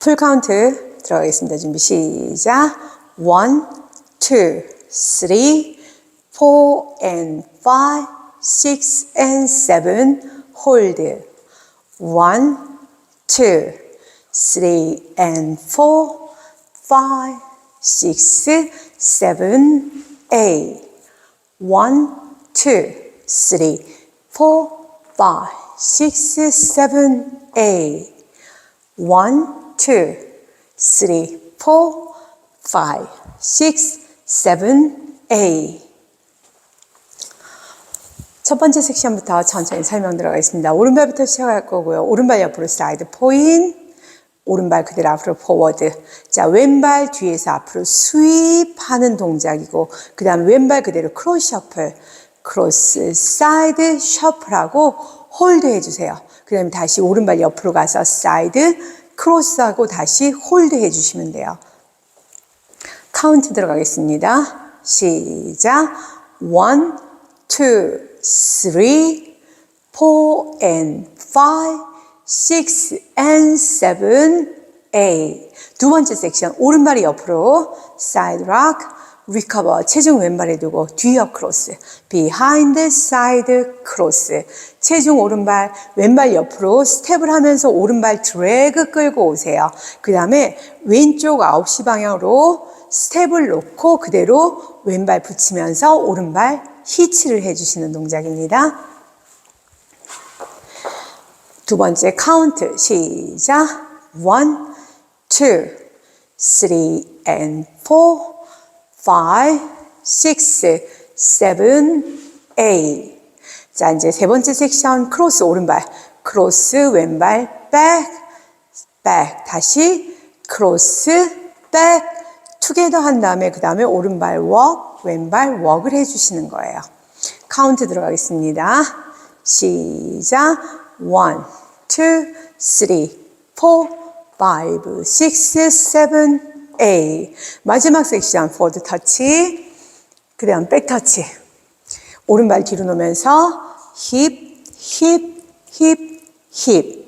풀 카운트 들어가겠습니다. 준비 시작. 1, 2, 3, 4 and 5, 6 and 7 hold. 1, 2, 3 and 4, 5, 6, 7, 8. 1, 2, 3, 4, 5, 6, 7, 8. 1, 2, 3, 4, 5, 6, 7, 8. 첫 번째 섹션부터 천천히 설명 들어가겠습니다. 오른발부터 시작할 거고요. 오른발 옆으로 사이드 포인, 오른발 그대로 앞으로 포워드. 자, 왼발 뒤에서 앞으로 스윕하는 동작이고, 그 다음 왼발 그대로 크로스 셔플, 크로스 사이드 셔플하고 홀드 해주세요. 그 다음에 다시 오른발 옆으로 가서 사이드 크로스하고 다시 홀드 해주시면 돼요. 카운트 들어가겠습니다. 시작. 1, 2, 3, 4 and 5, 6 and 7, 8. 두 번째 섹션 오른발이 옆으로 사이 리커버 체중 왼발에 두고 뒤옆 크로스 behind side 크로스 체중 오른발 왼발 옆으로 스텝을 하면서 오른발 드래그 끌고 오세요. 그 다음에 왼쪽 9시 방향으로 스텝을 놓고 그대로 왼발 붙이면서 오른발 히치를 해주시는 동작입니다. 두 번째 카운트 시작. 1, 2, 3 and 4, 5, 6, 7, 8. 자, 이제 세 번째 섹션 크로스 오른발, 크로스 왼발 백, 백. 다시 크로스 백, 투게더 한 다음에 그 다음에 오른발 웍, 왼발 웍을 해주시는 거예요. 카운트 들어가겠습니다. 시작. 1, 2, 3, 4, 5, 6, 7, 8. 마지막 섹션 포드 터치. 그 다음 백 터치. 오른발 뒤로 놓으면서 힙, 힙, 힙, 힙.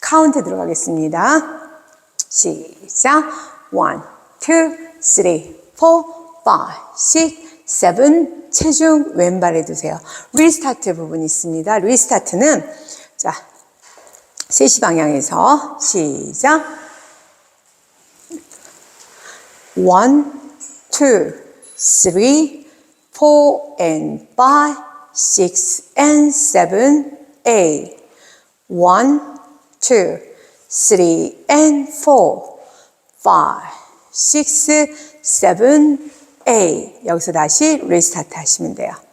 카운트 들어가겠습니다. 시작. 1, 2, 3, 4, 5, 6, 7. 체중 왼발에 두세요. 리스타트 부분 있습니다. 리스타트는 자, 3시 방향에서 시작. 1, 2, 3, 4 and 5, 6 and 7, 8. 1, 2, 3 and 4, 5, 6, 7, 8. 여기서 다시 리스타트 하시면 돼요.